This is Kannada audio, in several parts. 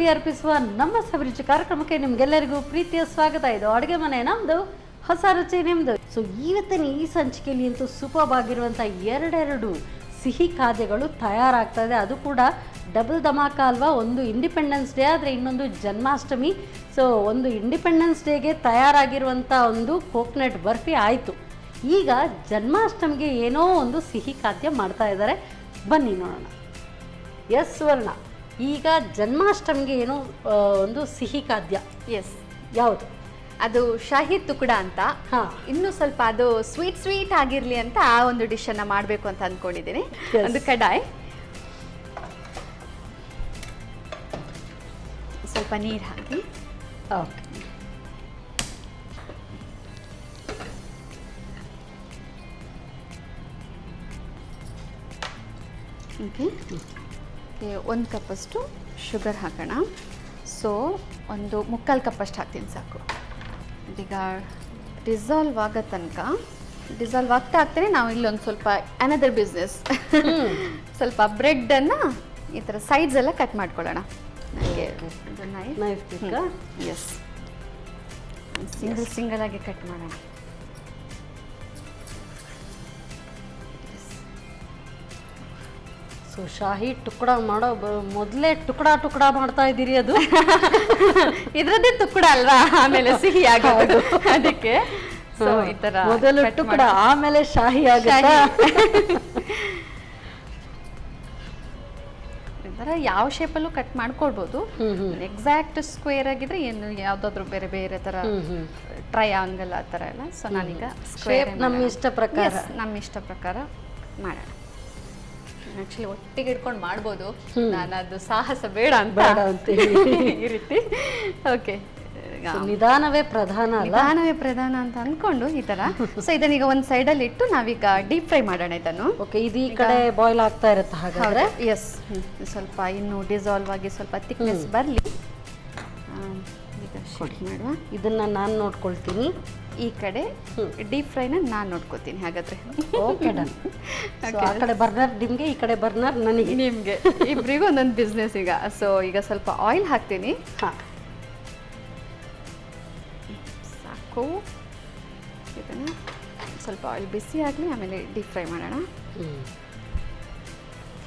ಟಿವಿ ಅರ್ಪಿಸುವ ನಮ್ಮ ಸವಿರುಚಿ ಕಾರ್ಯಕ್ರಮಕ್ಕೆ ನಿಮ್ಗೆಲ್ಲರಿಗೂ ಪ್ರೀತಿಯ ಸ್ವಾಗತ. ಇದು ಅಡುಗೆ ಮನೆ, ನಮ್ದು ಹೊಸ ರುಚಿ, ನಿಮ್ದು. ಸೊ ಇವತ್ತಿನ ಈ ಸಂಚಿಕೆಯಲ್ಲಿ ಅಂತೂ ಸೂಪರ್ ಆಗಿರುವಂಥ ಎರಡೆರಡು ಸಿಹಿ ಖಾದ್ಯಗಳು ತಯಾರಾಗ್ತಾ ಇದೆ ಅದು ಕೂಡ ಡಬಲ್ ಧಮಾಕ ಅಲ್ವಾ? ಒಂದು ಇಂಡಿಪೆಂಡೆನ್ಸ್ ಡೇ ಆದರೆ ಇನ್ನೊಂದು ಜನ್ಮಾಷ್ಟಮಿ. ಸೊ ಒಂದು ಇಂಡಿಪೆಂಡೆನ್ಸ್ ಡೇಗೆ ತಯಾರಾಗಿರುವಂಥ ಒಂದು ಕೋಕ್ನಟ್ ಬರ್ಫಿ ಆಯಿತು. ಈಗ ಜನ್ಮಾಷ್ಟಮಿಗೆ ಏನೋ ಒಂದು ಸಿಹಿ ಖಾದ್ಯ ಮಾಡ್ತಾ ಇದ್ದಾರೆ. ಬನ್ನಿ ನೋಡೋಣ. ಎಸ್ ಸುವರ್ಣ ಈಗ ಜನ್ಮಾಷ್ಟಮಿಗೆ ಏನು ಒಂದು ಸಿಹಿ ಖಾದ್ಯ. ಎಸ್ ಯಾವುದು? ಅದು ಶಾಹಿ ತುಕುಡ ಅಂತ. ಇನ್ನು ಸ್ವಲ್ಪ ಅದು ಸ್ವೀಟ್ ಸ್ವೀಟ್ ಆಗಿರಲಿ ಅಂತ ಆ ಒಂದು ಡಿಶ್ ಅನ್ನ ಮಾಡಬೇಕು ಅಂತ ಅಂದ್ಕೊಂಡಿದ್ದೀನಿ ಒಂದು ಕಡಾಯಿ. ಸ್ವಲ್ಪ ನೀರು ಹಾಕಿ. ಓಕೆ ಓಕೆ ಒಂದು ಕಪ್ಪಷ್ಟು ಶುಗರ್ ಹಾಕೋಣ. ಸೊ ಒಂದು ಮುಕ್ಕಾಲು ಕಪ್ಪಷ್ಟು ಹಾಕ್ತೀನಿ ಸಾಕು. ಇದೀಗ ಡಿಸಾಲ್ವ್ ಆಗೋ ತನಕ ಡಿಸಾಲ್ವ್ ಆಗ್ತಾ ಆಗ್ತಾನೆ ನಾವು ಇಲ್ಲೊಂದು ಸ್ವಲ್ಪ ಅನದರ್ ಬಿಸ್ನೆಸ್ ಸ್ವಲ್ಪ ಬ್ರೆಡ್ಡನ್ನು ಈ ಥರ ಸೈಡ್ಸ್ ಎಲ್ಲ ಕಟ್ ಮಾಡ್ಕೊಳ್ಳೋಣ. ನನಗೆ ಎಸ್ ಸಿಂಗಲ್ ಸಿಂಗಲ್ ಆಗಿ ಕಟ್ ಮಾಡೋಣ. ಸೊ ಶಾಹಿ ಟುಕಡ ಮಾಡೋ ಮೊದಲೇ ಟುಕಡ ಟುಕಡ ಮಾಡ್ತಾ ಇದ್ದೀರಿ ಅದು? ಇದ್ರದ್ದೇ ತುಕ್ಕಡ ಅಲ್ವಾ? ಆಮೇಲೆ ಸಿಹಿ ಆಗೋದು. ಅದಕ್ಕೆ ಸೊ ಈ ತರ ಮೊದಲು ಟುಕಡ ಆಮೇಲೆ ಶಾಹಿ ಆಗುತ್ತಾ? ಥರ ಯಾವ ಶೇಪಲ್ಲೂ ಕಟ್ ಮಾಡ್ಕೊಳ್ಬೋದು. ಎಕ್ಸಾಕ್ಟ್ ಸ್ಕ್ವೇರ್ ಆಗಿದ್ರೆ ಏನು ಯಾವುದಾದ್ರೂ ಬೇರೆ ಬೇರೆ ಥರ ಹ್ಮ್ ಟ್ರಯಾಂಗಲ್ ಆ ಥರ ಎಲ್ಲ. ಸೊ ನಾನೀಗ ಸ್ಕ್ವೇರ್ ನಮ್ಮ ಇಷ್ಟ ಪ್ರಕಾರ. ನಮ್ಮ ಇಷ್ಟ ಪ್ರಕಾರ ಮಾಡೋಣ. ಆ್ಯಕ್ಚುಲಿ ಒಟ್ಟಿಗೆ ಇಟ್ಕೊಂಡು ಮಾಡ್ಬೋದು. ನಾನು ಅದು ಸಾಹಸ ಬೇಡ ಅಂತ ಅಂತೀವಿ. ಈ ರೀತಿ. ಓಕೆ ನಿಧಾನವೇ ಪ್ರಧಾನ ನಿಧಾನವೇ ಪ್ರಧಾನ ಅಂತ ಅನ್ಕೊಂಡು ಈ ತರ. ಸೊ ಇದನ್ನೀಗ ಒಂದು ಅಲ್ಲಿ ಇಟ್ಟು ನಾವೀಗ ಡೀಪ್ ಫ್ರೈ ಮಾಡೋಣ ಇದನ್ನು. ಓಕೆ ಇದು ಈ ಕಡೆ ಬಾಯ್ಲ್ ಆಗ್ತಾ ಇರುತ್ತೆ ಹಾಗಾದ್ರೆ? ಎಸ್ ಸ್ವಲ್ಪ ಇನ್ನು ಡಿಸಾಲ್ವ್ ಆಗಿ ಸ್ವಲ್ಪ ತಿಕ್ನೆಸ್ ಬರಲಿ. ಈಗ ಶುರು ಮಾಡುವ. ಇದನ್ನ ನಾನು ನೋಡ್ಕೊಳ್ತೀನಿ. ಈ ಕಡೆ ಡೀಪ್ ಫ್ರೈನ ನಾನು ನೋಡ್ಕೋತೀನಿ ಹಾಗಾದ್ರೆ. ಓಕೆ ಡನ್ ಆ ಕಡೆ ಬರ್ನರ್ ನಿಮಗೆ ಈ ಕಡೆ ಬರ್ನರ್ ನನಗೆ. ನಿಮಗೆ. ಇಬ್ಬರಿಗೂ ಒಂದೊಂದು ಬಿಸ್ನೆಸ್ ಈಗ. ಸೊ ಈಗ ಸ್ವಲ್ಪ ಆಯಿಲ್ ಹಾಕ್ತೀನಿ. ಹಾ. ಸಾಕು. ಇದನ್ನು ಸ್ವಲ್ಪ ಆಯಿಲ್ ಬಿಸಿ ಆಗಲಿ ಆಮೇಲೆ ಡೀಪ್ ಫ್ರೈ ಮಾಡೋಣ.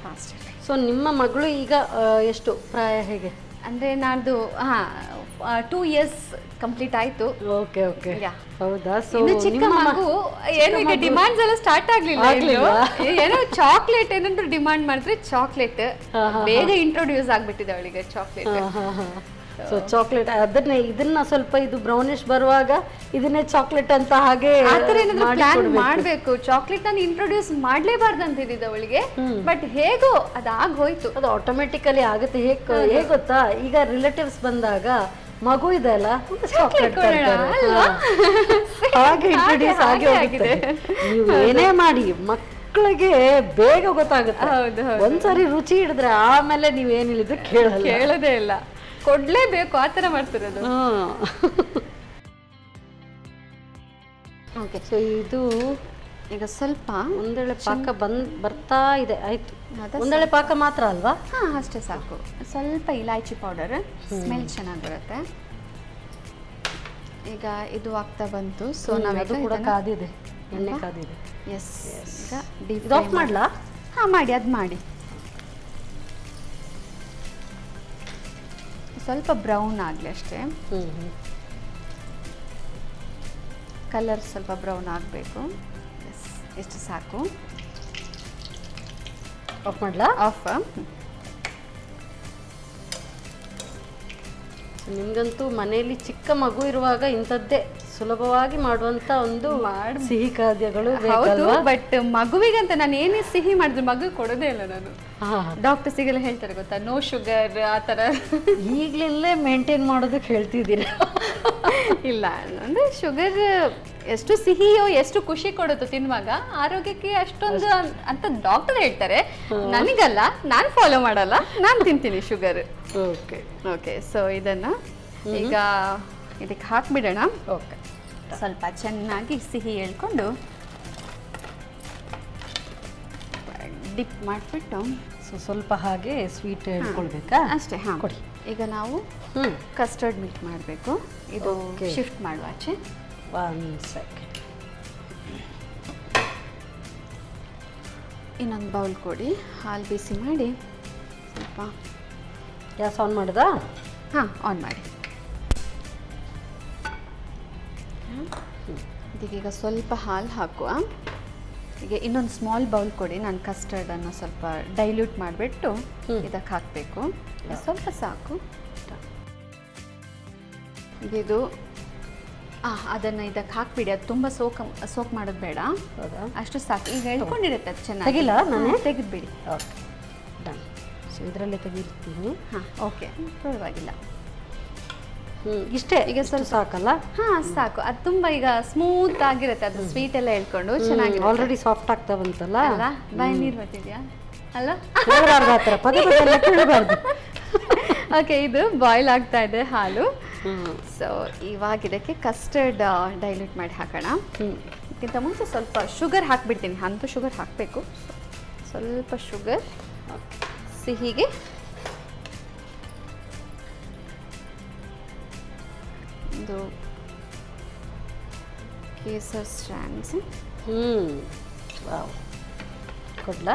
ಫಾಸ್ಟ್ ಸೊ ನಿಮ್ಮ ಮಗಳು ಈಗ ಎಷ್ಟು ಪ್ರಾಯ ಹೇಗೆ? ಅಂದರೆ ನಾಡ್ದು ಹಾ ಟೂ ಇಯರ್ಸ್ ಕಂಪ್ಲೀಟ್ ಆಯ್ತು. Okay okay Yeah. ಹೌದಾ? ಸೊ ಇನ್ನು ಚಿಕ್ಕ ಮಗು ಏನು ಈಗ ಡಿಮಾಂಡ್ಸ್ ಎಲ್ಲ ಸ್ಟಾರ್ಟ್ ಆಗ್ಲಿಲ್ಲ? ಇನ್ನು. ಏನೋ ಚಾಕ್ಲೇಟ್ ಏನಂದ್ರು ಡಿಮಾಂಡ್ ಮಾಡಿದ್ರೆ ಚಾಕ್ಲೇಟ್ ಬೇಗ ಇಂಟ್ರೊಡ್ಯೂಸ್ ಆಗ್ಬಿಟ್ಟಿದೆ ಅವಳಿಗೆ ಚಾಕ್ಲೇಟ್ ಸೊ ಚಾಕ್ಲೇಟ್ ಅದನ್ನೇ ಇದನ್ನ ಸ್ವಲ್ಪ ಇದು ಬ್ರೌನಿಶ್ ಬರುವಾಗ ಇದನ್ನೇ ಚಾಕ್ಲೇಟ್ ಅಂತ ಹಾಗೆ ಆತರ ಏನಾದ್ರು ಪ್ಲಾನ್ ಕೊಡ್ಬೇಕು. ಮಾಡ್ಬೇಕು. ಚಾಕ್ಲೇಟ್ ನಾನು ಇಂಟ್ರೊಡ್ಯೂಸ್ ಮಾಡ್ಲೇಬಾರ್ದು ಅಂತ ಇದ್ದಿದ್ದ ಅವಳಿಗೆ ಬಟ್ ಹೇಗೋ ಅದಾಗ್ ಹೋಯ್ತು ಅದು ಆಟೋಮೆಟಿಕಲಿ ಆಗುತ್ತೆ. ಹೇಗ್ ಹೇಗ್ ಗೊತ್ತಾ? ಈಗ ರಿಲೇಟಿವ್ಸ್ ಬಂದಾಗ ಮಗು ಇದೆ ಅಲ್ಲ ಚಾಕ್ಲೇಟ್ ಹಾಗೆ ಇಂಟ್ರೊಡ್ಯೂಸ್ ಹಾಗೆ ಆಗಿ ಹೋಗಿದೆ ನೀವು ಏನೇ ಮಾಡಿ ಮಕ್ಕಳಿಗೆ ಬೇಗ ಗೊತ್ತಾಗುತ್ತೆ. ಒಂದ್ಸರಿ ರುಚಿ ಹಿಡಿದ್ರೆ ಆಮೇಲೆ ನೀವು ಏನ್ ಹೇಳಿದ್ರು ಕೇಳಲ್ಲ. ಕೇಳೋದೇ ಇಲ್ಲ. ಕೊಡ್ಲೇಬೇಕು ಆ ಥರ ಮಾಡ್ತಿರೋದು. ಓಕೆ ಸೊ ಇದು ಈಗ ಸ್ವಲ್ಪ ಒಂದೊಳ್ಳೆ ಪಾಕ ಬಂದ್ ಬರ್ತಾ ಇದೆ ಆಯ್ತು. ಒಂದೊಳ್ಳೆ ಒಂದೆಳೆ ಪಾಕ ಮಾತ್ರ ಅಲ್ವಾ? ಹಾ ಅಷ್ಟೇ ಸಾಕು. ಸ್ವಲ್ಪ ಇಲಾಚಿ ಪೌಡರ್ ಸ್ಮೆಲ್ ಚೆನ್ನಾಗಿ ಬರುತ್ತೆ. ಈಗ ಇದು ಆಗ್ತಾ ಬಂತು ಸೊ ನಾವು ಕೂಡ ಕಾದಿದೆ ಎಣ್ಣೆ ಕಾದಿದೆ. ಎಸ್ ಈಗ ಡೀಪ್ ಆಫ್ ಮಾಡ್ಲಾ? ಹಾ ಮಾಡಿ ಅದು ಮಾಡಿ. ಸ್ವಲ್ಪ ಬ್ರೌನ್ ಆಗಲಿ ಅಷ್ಟೇ. ಕಲರ್ ಸ್ವಲ್ಪ ಬ್ರೌನ್ ಆಗಬೇಕು. ಎಸ್ ಎಷ್ಟು ಸಾಕು. ಆಫ್ ಮಾಡಲಾ? ಆಫ್ ನಿಮಗಂತೂ ಮನೆಯಲ್ಲಿ ಚಿಕ್ಕ ಮಗು ಇರುವಾಗ ಇಂಥದ್ದೇ ಸುಲಭವಾಗಿ ಮಾಡುವಂತ ಒಂದು ಮಾಡ್- ಸಿಹಿ ಖಾದ್ಯಗಳು ಬಟ್ ಮಗುವಿಗಂತ ನಾನು ಏನೇ ಸಿಹಿ ಮಾಡಿದ್ರು ಮಗು ಕೊಡೋದೇ ಇಲ್ಲ ನಾನು. ಡಾಕ್ಟರ್ಸಿಗೆಲ್ಲ ಹೇಳ್ತಾರೆ ಗೊತ್ತಾ? ನೋ ಶುಗರ್ ಆ ಥರ. ಈಗ್ಲಿಂದಲೇ ಮೇಂಟೈನ್ ಮಾಡೋದಕ್ಕೆ ಹೇಳ್ತಿದ್ದೀರಾ? ಇಲ್ಲ ಅಂದ್ರೆ ಶುಗರ್ ಎಷ್ಟು ಸಿಹಿಯೋ ಎಷ್ಟು ಖುಷಿ ಕೊಡುತ್ತೋ ತಿನ್ನುವಾಗ ಆರೋಗ್ಯಕ್ಕೆ ಅಷ್ಟೊಂದು ಅಂತ ಡಾಕ್ಟರ್ ಹೇಳ್ತಾರೆ. ನನಗಲ್ಲ ನಾನು ಫಾಲೋ ಮಾಡಲ್ಲ ನಾನು ತಿಂತೀನಿ ಶುಗರ್ ಓಕೆ ಓಕೆ ಸೊ ಇದನ್ನ ಈಗ ಇದಕ್ಕೆ ಹಾಕ್ಬಿಡೋಣ. ಓಕೆ ಸ್ವಲ್ಪ ಚೆನ್ನಾಗಿ ಸಿಹಿ ಹೇಳ್ಕೊಂಡು ಡಿಪ್ ಮಾಡಿಬಿಟ್ಟು ಸೊ ಸ್ವಲ್ಪ ಹಾಗೆ ಸ್ವೀಟ್ ಇಟ್ಕೊಳ್ಬೇಕಾ ಅಷ್ಟೇ ಹಾಂ. ಕೊಡಿ. ಈಗ ನಾವು ಹ್ಞೂ ಕಸ್ಟರ್ಡ್ ಮಿಲ್ಕ್ ಮಾಡಬೇಕು. ಇದು Okay. ಶಿಫ್ಟ್ ಮಾಡುವ ಆಚೆ. ಒನ್ ಸೆಕೆಂಡ್ ಇನ್ನೊಂದು ಬೌಲ್ ಕೊಡಿ. ಹಾಲು ಬಿಸಿ ಮಾಡಿ. ಸ್ವಲ್ಪ. ಗ್ಯಾಸ್ ಆನ್ ಮಾಡಿದಾ? ಹಾಂ ಆನ್ ಮಾಡಿ. ಇದೀಗ ಸ್ವಲ್ಪ ಹಾಲು ಹಾಕುವ. ಈಗ ಇನ್ನೊಂದು ಸ್ಮಾಲ್ ಬೌಲ್ ಕೊಡಿ. ನಾನು ಕಸ್ಟರ್ಡನ್ನು ಸ್ವಲ್ಪ ಡೈಲ್ಯೂಟ್ ಮಾಡಿಬಿಟ್ಟು ಇದಕ್ಕೆ ಹಾಕಬೇಕು. ಸ್ವಲ್ಪ ಸಾಕು. ಇದು ಅದನ್ನ ಅದನ್ನು ಇದಕ್ಕೆ ಹಾಕ್ಬಿಡಿ. ಅದು ತುಂಬ ಸೋಕ್ ಸೋಕ್ ಮಾಡೋದು ಬೇಡ. ಹೌದಾ? ಅಷ್ಟು ಸಾಕು. ಈಗ ಹೇಳ್ಕೊಂಡಿರುತ್ತೆ ಅದು ಚೆನ್ನಾಗಿ. ನಾನೇ? ತೆಗೆದ್ಬಿಡಿ. Okay done. ಸೊ ಇದರಲ್ಲೇ ತೆಗಿರ್ತೀನಿ. ಹಾಂ ಓಕೆ. ಪರವಾಗಿಲ್ಲ. ಇಷ್ಟೇ ಈಗ ಸ್ವಲ್ಪ ಸಾಕಲ್ಲ? ಹಾ ಸಾಕು. ಅದು ತುಂಬಾ ಈಗ ಸ್ಮೂತ್ ಆಗಿರುತ್ತೆ ಅದು ಸ್ವೀಟ್ ಎಲ್ಲ ಹೇಳ್ಕೊಂಡು ಚೆನ್ನಾಗಿ ಆಲ್ರೆಡಿ ಸಾಫ್ಟ್ ಆಗ್ತಾ ಬಂತಲ್ಲ? ಅಲ್ಲ ಬಾಯಿ ನೀರು ಬರ್ತಿದ್ಯಾ? ಅಲ್ಲ? ಓಕೆ ಇದು ಬಾಯ್ಲ್ ಆಗ್ತಾ ಇದೆ ಹಾಲು. ಸೊ ಇವಾಗ ಇದಕ್ಕೆ ಕಸ್ಟರ್ಡ್ ಡೈಲ್ಯೂಟ್ ಮಾಡಿ ಹಾಕೋಣ. ಇದಕ್ಕಿಂತ ಮುಂಚೆ ಸ್ವಲ್ಪ ಶುಗರ್ ಹಾಕ್ಬಿಡ್ತೀನಿ. ಅಂತೂ ಶುಗರ್ ಹಾಕಬೇಕು. ಸ್ವಲ್ಪ ಶುಗರ್ ಸಿಹಿಗೆ ಒಂದು ಕೇಸರ್ ಸ್ಟ್ಯಾಂಡ್ಸ್ ಹ್ಞೂ ವಾವ್. ಕೊಡ್ಲಾ?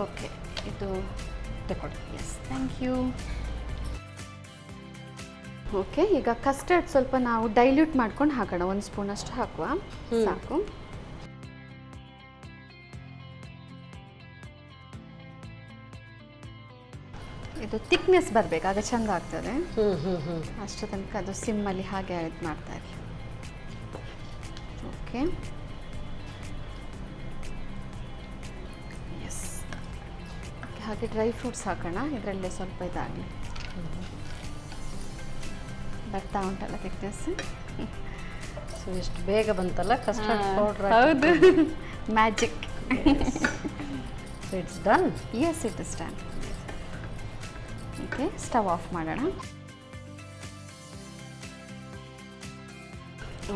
ಓಕೆ ಇದು ತಗೊಳ್ಳಿ ಎಸ್ ಥ್ಯಾಂಕ್ ಯು ಓಕೆ ಈಗ ಕಸ್ಟರ್ಡ್ ಸ್ವಲ್ಪ ನಾವು ಡೈಲ್ಯೂಟ್ ಮಾಡ್ಕೊಂಡು ಹಾಕೋಣ. ಒಂದು ಸ್ಪೂನ್ ಅಷ್ಟು ಹಾಕುವ. ಸಾಕು. ಇದು ಥಿಕ್ನೆಸ್ ಬರಬೇಕು ಆಗ ಚಂದ ಆಗ್ತದೆ. ಹ್ಞೂ ಹ್ಞೂ ಹ್ಞೂ ಅಷ್ಟು ತನಕ ಅದು ಸಿಮ್ಮಲ್ಲಿ ಹಾಗೆ ಇದು ಮಾಡ್ತಾ ಇರಲಿ ಓಕೆ ಎಸ್ ಹಾಗೆ ಡ್ರೈ ಫ್ರೂಟ್ಸ್ ಹಾಕೋಣ. ಇದರಲ್ಲೇ ಸ್ವಲ್ಪ ಇದಾಗಲಿ. ಬರ್ತಾ ಉಂಟಲ್ಲ ಥಿಕ್ನೆಸ್ ಸೊ ಎಷ್ಟು ಬೇಗ ಬಂತಲ್ಲ? ಕಸ್ಟರ್ಡ್ ಪೌಡ್ರ್ ಹೌದು. Magic so it's done yes it is done okay stove off ಮಾಡೋಣ.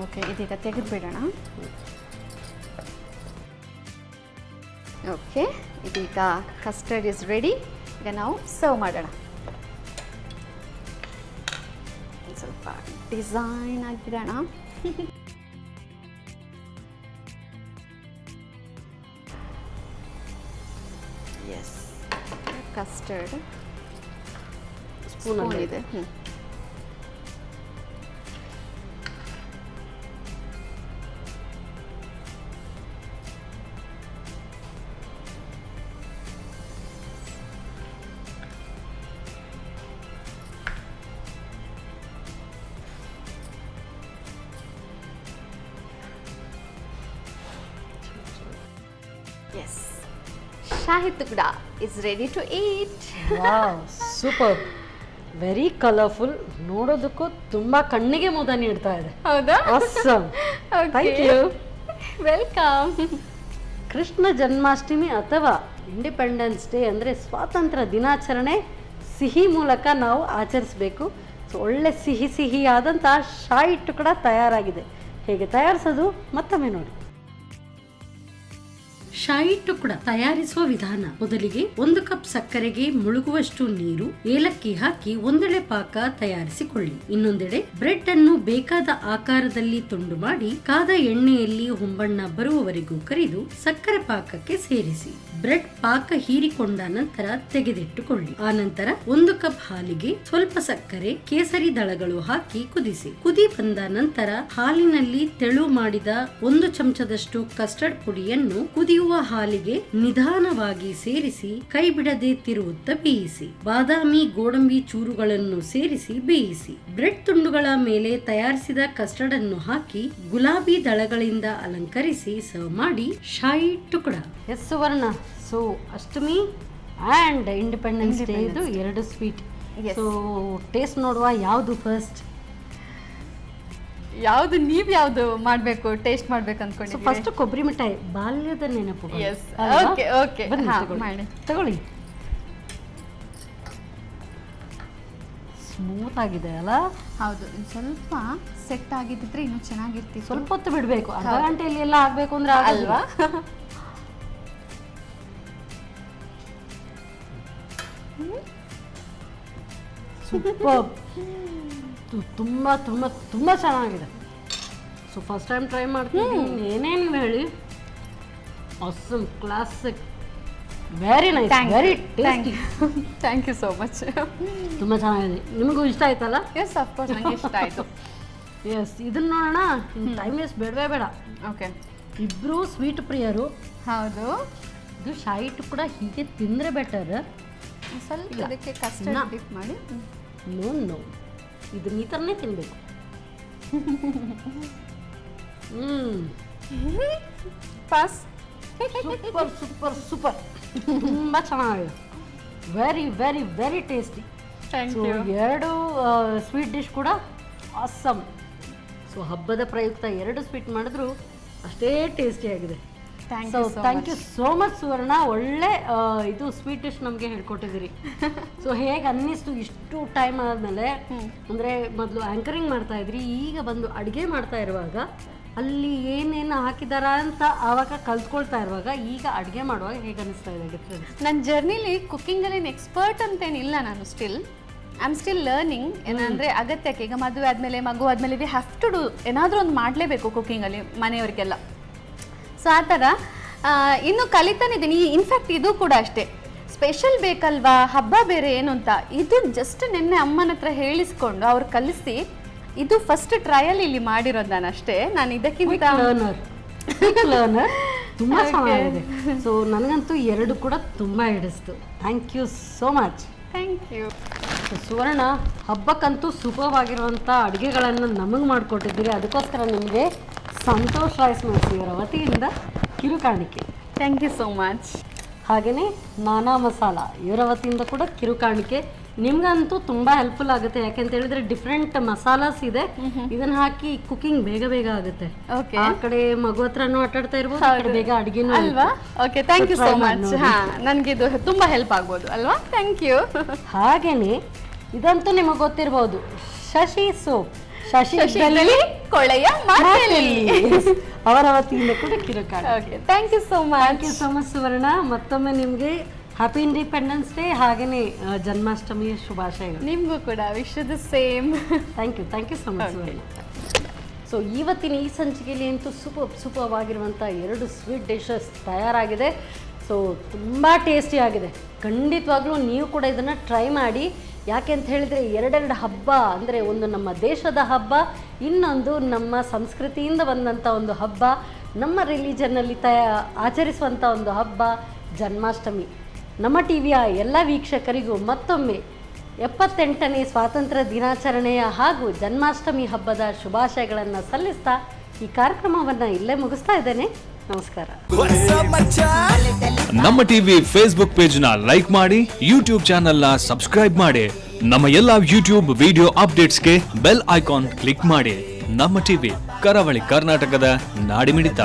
ಓಕೆ, ಇದೀಗ ತೆಗೆದುಬಿಡೋಣ. ಓಕೆ, ಇದೀಗ ಕಸ್ಟರ್ಡ್ ಇಸ್ ರೆಡಿ ಈಗ ನಾವು ಸರ್ವ್ ಮಾಡೋಣ. ಸ್ವಲ್ಪ ಡಿಸೈನ್ ಆಗಿಬಿಡೋಣ yes custard ಸ್ಪೂನ್ ಸ್ಪೂನಲ್ಲಿ ಇದೆ ಹ್ಞೂ yes shahi tukda is ready to eat wow super Very colourful ನೋಡೋದಕ್ಕೂ ತುಂಬಾ ಕಣ್ಣಿಗೆ ಮುದ ನೀಡ್ತಾ ಇದೆ. ಹೌದಾ? Awesome. Thank you. Welcome Krishna Janmashtami ಅಥವಾ ಇಂಡಿಪೆಂಡೆನ್ಸ್ ಡೇ ಅಂದರೆ ಸ್ವಾತಂತ್ರ್ಯ ದಿನಾಚರಣೆ ಸಿಹಿ ಮೂಲಕ ನಾವು ಆಚರಿಸಬೇಕು. ಸೊ ಒಳ್ಳೆ ಸಿಹಿ ಸಿಹಿಯಾದಂಥ ಶಾಯಿ ಟುಕಡ ತಯಾರಾಗಿದೆ. ಹೇಗೆ ತಯಾರಿಸೋದು ಮತ್ತೊಮ್ಮೆ ನೋಡಿ. ಶಾಯಿ ಕೂಡ ತಯಾರಿಸುವ ವಿಧಾನ. ಮೊದಲಿಗೆ ಒಂದು ಕಪ್ ಸಕ್ಕರೆಗೆ ಮುಳುಗುವಷ್ಟು ನೀರು, ಏಲಕ್ಕಿ ಹಾಕಿ ಒಂದೆಡೆ ಪಾಕ ತಯಾರಿಸಿಕೊಳ್ಳಿ. ಇನ್ನೊಂದೆಡೆ ಬ್ರೆಡ್ ಅನ್ನು ಬೇಕಾದ ಆಕಾರದಲ್ಲಿ ತುಂಡು ಮಾಡಿ, ಕಾದ ಎಣ್ಣೆಯಲ್ಲಿ ಹೊಂಬಣ್ಣ ಬರುವವರೆಗೂ ಕರಿದು ಸಕ್ಕರೆ ಪಾಕಕ್ಕೆ ಸೇರಿಸಿ. ಬ್ರೆಡ್ ಪಾಕ ಹೀರಿಕೊಂಡ ನಂತರ ತೆಗೆದಿಟ್ಟುಕೊಳ್ಳಿ. ಆ ನಂತರ ಒಂದು ಕಪ್ ಹಾಲಿಗೆ ಸ್ವಲ್ಪ ಸಕ್ಕರೆ, ಕೇಸರಿ ದಳಗಳು ಹಾಕಿ ಕುದಿಸಿ. ಕುದಿ ಬಂದ ನಂತರ ಹಾಲಿನಲ್ಲಿ ತೆಳು ಮಾಡಿದ ಒಂದು ಚಮಚದಷ್ಟು ಕಸ್ಟರ್ಡ್ ಪುಡಿಯನ್ನು ಕುದಿಯುವ ಹಾಲಿಗೆ ನಿಧಾನವಾಗಿ ಸೇರಿಸಿ ಕೈ ಬಿಡದೆ ತಿರುವುತ್ತಾ ಬೇಯಿಸಿ. ಬಾದಾಮಿ, ಗೋಡಂಬಿ ಚೂರುಗಳನ್ನು ಸೇರಿಸಿ ಬೇಯಿಸಿ. ಬ್ರೆಡ್ ತುಂಡುಗಳ ಮೇಲೆ ತಯಾರಿಸಿದ ಕಸ್ಟರ್ಡ್ ಅನ್ನು ಹಾಕಿ ಗುಲಾಬಿ ದಳಗಳಿಂದ ಅಲಂಕರಿಸಿ ಸರ್ವ್ ಮಾಡಿ, shahi tukda yes Suvarna. So Ashtami and Independence Day ಇದು ಎರಡು ಸ್ವೀಟ್. ಸೊ ಟೇಸ್ಟ್ ನೋಡುವ ಯಾವುದು ಫಸ್ಟ್ ಯಾವುದು ನೀವು ಯಾವುದು ಮಾಡಬೇಕು ಟೇಸ್ಟ್ ಮಾಡ್ಬೇಕು ಅನ್ಕೊಂಡು ಫಸ್ಟ್ ಕೊಬ್ಬರಿ ಮಿಠಾಯಿ ಬಾಲ್ಯದ ನೆನಪು ಎಸ್ ಓಕೆ ಓಕೆ ಮಾಡಿ. ತಗೊಳ್ಳಿ. ಸ್ಮೂತ್ ಆಗಿದೆ ಅಲ್ಲ? ಹೌದು ಸ್ವಲ್ಪ ಸೆಟ್ ಆಗಿದ್ದಿದ್ರೆ ಇನ್ನೂ ಚೆನ್ನಾಗಿರ್ತೀವಿ ಸ್ವಲ್ಪ ಹೊತ್ತು ಬಿಡಬೇಕು. ಅರ್ಧ. ಗಂಟೆಯಲ್ಲಿ ಎಲ್ಲ ಆಗಬೇಕು ಅಂದ್ರೆ ಅಲ್ವಾ? ಸೂಪರ್. ತುಂಬ ತುಂಬ ತುಂಬ ಚೆನ್ನಾಗಿದೆ. ಸೊ ಫಸ್ಟ್ ಟೈಮ್ ಟ್ರೈ ಮಾಡ್ತೀನಿ. ಏನೇನು ಹೇಳಿ? Awesome classic very nice very tasty thank you so much ತುಂಬ ಚೆನ್ನಾಗಿದೆ. ನಿಮಗೂ ಇಷ್ಟ ಆಯ್ತಲ್ಲ? ಎಸ್ ಅಫ್ಕೋರ್ಸ್ ನನಗೆ ಇಷ್ಟ ಆಯಿತು. ಎಸ್ ಇದನ್ನ ನೋಡೋಣ. ಟೈಮ್ ವೇಸ್ಟ್ ಬೇಡವೇ ಬೇಡ. ಓಕೆ ಇಬ್ಬರು ಸ್ವೀಟ್ ಪ್ರಿಯರು. ಹೌದು. ಇದು ಶೈಟ್ ಕೂಡ ಹೀಗೆ ತಿಂದರೆ ಬೆಟರ್ ಸ್ವಲ್ಪ. ಅದಕ್ಕೆ ಕಷ್ಟ ಡಿಪ್ ಮಾಡಿ. ನೋ ನೋ ಇದನ್ನ ಈ ಥರನೇ ತಿನ್ನಬೇಕು ಹ್ಞೂ ಪಾಸ್. Super super super. ತುಂಬ ಚೆನ್ನಾಗಿದೆ. ವೆರಿ ವೆರಿ ವೆರಿ ಟೇಸ್ಟಿ ಎರಡು ಸ್ವೀಟ್ ಡಿಶ್ ಕೂಡ ಆಸಮ್ ಸೊ ಹಬ್ಬದ ಪ್ರಯುಕ್ತ ಎರಡು ಸ್ವೀಟ್ ಮಾಡಿದ್ರು ಅಷ್ಟೇ ಟೇಸ್ಟಿಯಾಗಿದೆ so thank you so much Suvarna. ಒಳ್ಳೆ ಇದು ಸ್ವೀಟ್ ಡಿಶ್ ನಮಗೆ ಹೇಳ್ಕೊಟ್ಟಿದ್ದೀರಿ. ಸೊ ಹೇಗೆ ಅನ್ನಿಸ್ತು ಇಷ್ಟು ಟೈಮ್ ಆದಮೇಲೆ ಅಂದರೆ ಮೊದಲು ಆ್ಯಂಕರಿಂಗ್ ಮಾಡ್ತಾ ಇದ್ರಿ ಈಗ ಬಂದು ಅಡುಗೆ ಮಾಡ್ತಾ ಇರುವಾಗ ಅಲ್ಲಿ ಏನೇನು ಹಾಕಿದಾರ ಅಂತ ಆವಾಗ ಕಲ್ತ್ಕೊಳ್ತಾ ಇರುವಾಗ ಈಗ ಅಡುಗೆ ಮಾಡುವಾಗ ಹೇಗೆ ಅನ್ನಿಸ್ತಾ ಇದೆ ಡಿಫ್ರೆನ್ಸ್ ನನ್ನ ಜರ್ನಿಲಿ ಕುಕ್ಕಿಂಗಲ್ಲಿ ಏನು ಎಕ್ಸ್ಪರ್ಟ್ ಅಂತೇನಿಲ್ಲ ನಾನು still I am still learning ಏನಂದರೆ ಅಗತ್ಯಕ್ಕೆ ಈಗ ಮದುವೆ ಆದಮೇಲೆ ಮಗು ಆದಮೇಲೆ ವಿ ಹ್ಯಾವ್ ಟು ಡೂ ಏನಾದರೂ ಒಂದು ಮಾಡಲೇಬೇಕು ಕುಕ್ಕಿಂಗಲ್ಲಿ ಮನೆಯವರಿಗೆಲ್ಲ. ಸೊ ಆ ಥರ ಇನ್ನು ಕಲಿತಾನೆ ಇದ್ದೀನಿ ಇನ್ಫ್ಯಾಕ್ಟ್ ಇದು ಕೂಡ ಅಷ್ಟೇ. ಸ್ಪೆಷಲ್ ಬೇಕಲ್ವಾ? ಹಬ್ಬ ಬೇರೆ ಏನು ಅಂತ. ಇದು ಜಸ್ಟ್ ನಿನ್ನೆ ಅಮ್ಮನ ಹತ್ರ ಹೇಳಿಸ್ಕೊಂಡು ಅವ್ರು ಕಲಿಸಿ ಇದು ಫಸ್ಟ್ ಟ್ರಯಲ್ ಇಲ್ಲಿ ಮಾಡಿರೋದು ನಾನು ಅಷ್ಟೇ. ನಾನು ಇದಕ್ಕಿಂತ ತುಂಬ ಚೆನ್ನಾಗಿದೆ. ಸೊ ನನಗಂತೂ ಎರಡು ಕೂಡ ತುಂಬ ಹಿಡಿಸ್ತು. Thank you so much thank you Suvarna ಹಬ್ಬಕ್ಕಂತೂ ಸುಲಭವಾಗಿರುವಂಥ ಅಡುಗೆಗಳನ್ನು ನಮಗೆ ಮಾಡಿಕೊಟ್ಟಿದ್ದೀರಿ. ಅದಕ್ಕೋಸ್ಕರ ನಿಮಗೆ ಸಂತೋಷ್ ರೈಸ್ ಇವರ ವತಿಯಿಂದ ಕಿರುಕಾಣಿಕೆ. ಥ್ಯಾಂಕ್ ಯು ಸೋ ಮಚ್ ಹಾಗೆಯೇ ನಾನಾ ಮಸಾಲ ಇವರ ವತಿಯಿಂದ ಕೂಡ ಕಿರುಕಾಣಿಕೆ. ನಿಮ್ಗಂತೂ ತುಂಬ ಹೆಲ್ಪ್ಫುಲ್ ಆಗುತ್ತೆ. ಯಾಕೆಂತ ಹೇಳಿದ್ರೆ ಡಿಫ್ರೆಂಟ್ ಮಸಾಲಾಸ್ ಇದೆ. ಇದನ್ನ ಹಾಕಿ ಕುಕಿಂಗ್ ಬೇಗ ಬೇಗ ಆಗುತ್ತೆ. ಓಕೆ ಆ ಕಡೆ ಮಗು ಹತ್ರನೂ ಆಟಾಡ್ತಾ ಇರ್ಬೋದು ಬೇಗ ಅಡುಗೆನೂ ಅಲ್ವಾ? Okay thank you so much ಹಾ ನನಗೆ ಇದು ತುಂಬಾ ಹೆಲ್ಪ್ ಆಗ್ಬೋದು. ಅಲ್ವಾ? ಥ್ಯಾಂಕ್ ಯು ಹಾಗೇನೆ ಇದಂತೂ ನಿಮಗೆ ಗೊತ್ತಿರ್ಬೋದು ಶಶಿ ಸೋಪ್. ಶಶಿ ಶಶಿಯಲ್ಲಿ ಕೊಳೆಯ ವತಿಯಿಂದ ಕೂಡ ಕಿರುಕಾಡ okay thank you so thank you so much Suvarna. ಮತ್ತೊಮ್ಮೆ ನಿಮಗೆ ಹ್ಯಾಪಿ ಇಂಡಿಪೆಂಡೆನ್ಸ್ ಡೇ ಹಾಗೆಯೇ ಜನ್ಮಾಷ್ಟಮಿಯ ಶುಭಾಶಯಗಳು. ನಿಮಗೂ ಕೂಡ wish the same thank you thank you so much Suvarna. So ಇವತ್ತಿನ ಈ ಸಂಚಿಕೆಯಲ್ಲಿ ಅಂತೂ ಸೂಪರ್ ಸೂಪರ್ವಾಗಿರುವಂಥ ಎರಡು ಸ್ವೀಟ್ ಡಿಶಸ್ ತಯಾರಾಗಿದೆ. ಸೊ ತುಂಬ ಟೇಸ್ಟಿ ಆಗಿದೆ. ಖಂಡಿತವಾಗ್ಲೂ ನೀವು ಕೂಡ ಇದನ್ನು ಟ್ರೈ ಮಾಡಿ. ಯಾಕೆ ಅಂತ ಹೇಳಿದರೆ ಎರಡೆರಡು ಹಬ್ಬ ಅಂದರೆ ಒಂದು ನಮ್ಮ ದೇಶದ ಹಬ್ಬ, ಇನ್ನೊಂದು ನಮ್ಮ ಸಂಸ್ಕೃತಿಯಿಂದ ಬಂದಂಥ ಒಂದು ಹಬ್ಬ, ನಮ್ಮ ರಿಲಿಜನ್ನಲ್ಲಿ ತಯ ಆಚರಿಸುವಂಥ ಒಂದು ಹಬ್ಬ ಜನ್ಮಾಷ್ಟಮಿ. ನಮ್ಮ ಟಿ ವಿಯ ಎಲ್ಲ ವೀಕ್ಷಕರಿಗೂ ಮತ್ತೊಮ್ಮೆ ಎಪ್ಪತ್ತೆಂಟನೇ ಸ್ವಾತಂತ್ರ್ಯ ದಿನಾಚರಣೆಯ ಹಾಗೂ ಜನ್ಮಾಷ್ಟಮಿ ಹಬ್ಬದ ಶುಭಾಶಯಗಳನ್ನು ಸಲ್ಲಿಸ್ತಾ ಈ ಕಾರ್ಯಕ್ರಮವನ್ನು ಇಲ್ಲೇ ಮುಗಿಸ್ತಾ ಇದ್ದೇನೆ. ನಮಸ್ಕಾರ. ನಮ್ಮ ಟಿವಿ ಫೇಸ್ಬುಕ್ ಪೇಜ್ನ ಲೈಕ್ ಮಾಡಿ ಯೂಟ್ಯೂಬ್ ಚಾನೆಲ್ನ ಸಬ್ಸ್ಕ್ರೈಬ್ ಮಾಡಿ, ನಮ್ಮ ಎಲ್ಲಾ ಯೂಟ್ಯೂಬ್ ವಿಡಿಯೋ ಅಪ್ಡೇಟ್ಸ್ಗೆ ಬೆಲ್ ಐಕಾನ್ ಕ್ಲಿಕ್ ಮಾಡಿ. ನಮ್ಮ ಟಿವಿ ಕರಾವಳಿ ಕರ್ನಾಟಕದ ನಾಡಿಮಿಡಿತ.